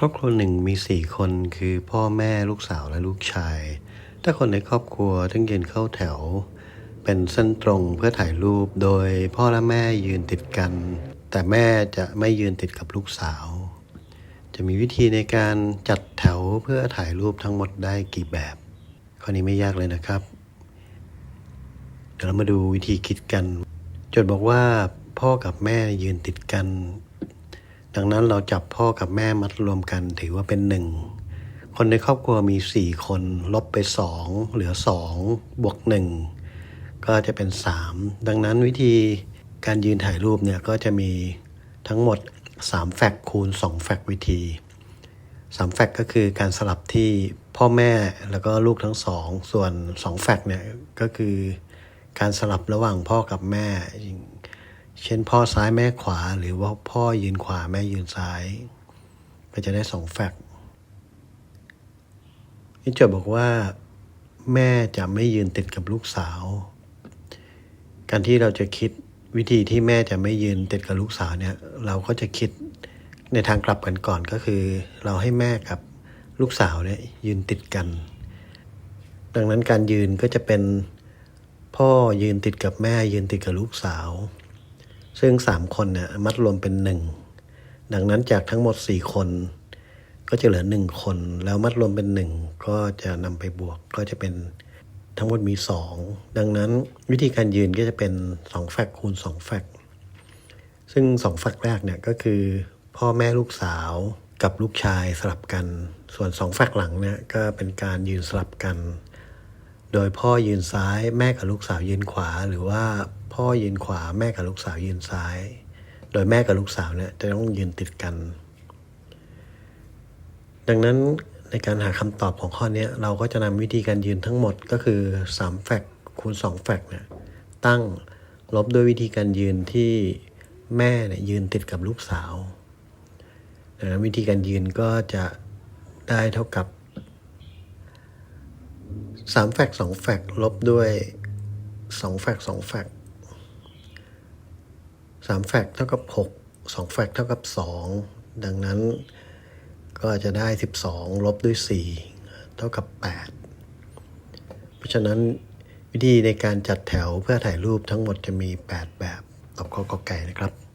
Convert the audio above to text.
ครอบครัวหนึ่งมีสี่คนคือพ่อแม่ลูกสาวและลูกชาย ถ้าคนในครอบครัวทั้งยืนเข้าแถว เป็นเส้นตรงเพื่อถ่ายรูปโดยพ่อและแม่ยืนติดกัน แต่แม่จะไม่ยืนติดกับลูกสาว จะมีวิธีในการจัดแถวเพื่อถ่ายรูปทั้งหมดได้กี่แบบข้อนี้ไม่ยากเลยนะครับ เดี๋ยวเรามาดูวิธีคิดกันโจทย์บอกว่าพ่อกับแม่ยืนติดกัน ดังนั้นเราจับพ่อกับแม่มัดรวมกันถือว่าเป็นหนึ่ง คนในครอบครัวมีสี่คน ลบไปสองเหลือสองบวกหนึ่งก็จะเป็นสามดังนั้นวิธีการยืนถ่ายรูปเนี่ยก็จะมีทั้งหมด 3 แฟกคูณ 2 แฟกวิธี 3 แฟกก็คือการสลับที่พ่อแม่แล้วก็ลูกทั้งสองส่วน 2 แฟกเนี่ยก็คือการสลับระหว่างพ่อกับแม่ เช่นพ่อซ้ายแม่ขวา หรือว่าพ่อยืนขวาแม่ยืนซ้าย ก็จะได้สองแฟกต์นี่จทย์บอกว่า แม่จะไม่ยืนติดกับลูกสาว การที่เราจะคิดวิธีที่แม่จะไม่ยืนติดกับลูกสาวเนี่ย เราก็จะคิดในทางกลับกันก่อนก็คือ เราให้แม่กับลูกสาวเนี่ยยืนติดกัน ดังนั้นการยืนก็จะเป็นพ่อยืนติดกับแม่ยืนติดกับลูกสาว ซึ่งสามคนเนี่ยมัดรวมเป็นหนึ่งดังนั้นจากทั้งหมดสี่คน ก็จะเหลือหนึ่งคน แล้วมัดรวมเป็นหนึ่งก็จะนำไปบวกก็จะเป็นทั้งหมดมีสองดังนั้นวิธีการยืนก็จะเป็นสองแฟกคูณสองแฟกซึ่งสองแฟกแรกเนี่ยก็คือ พ่อแม่ลูกสาวกับลูกชายสลับกัน ส่วนสองแฟกหลังเนี่ยก็เป็นการยืนสลับกัน โดยพ่อยืนซ้ายแม่กับลูกสาวยืนขวา หรือว่าพ่อยืนขวาแม่กับลูกสาวยืนซ้าย โดยแม่กับลูกสาวเนี่ยจะต้องยืนติดกัน ดังนั้นในการหาคำตอบของข้อนี้เราก็จะนำวิธีการยืนทั้งหมดก็คือ3แฟกคูณ2แฟกเนี่ยตั้งลบด้วยวิธีการยืนที่แม่เนี่ยยืนติดกับลูกสาวดังนั้นวิธีการยืนก็จะได้เท่ากับ 3แฟก2แฟกลบด้วย2แฟก2แฟก3แฟกเท่ากับ 6 2แฟกเท่ากับ 2 ดังนั้นก็จะได้ 12 ลบด้วย 4 เท่ากับ 8 เพราะฉะนั้นวิธีในการจัดแถวเพื่อถ่ายรูปทั้งหมดจะมี 8 แบบตอบข้อกอไก่นะครับ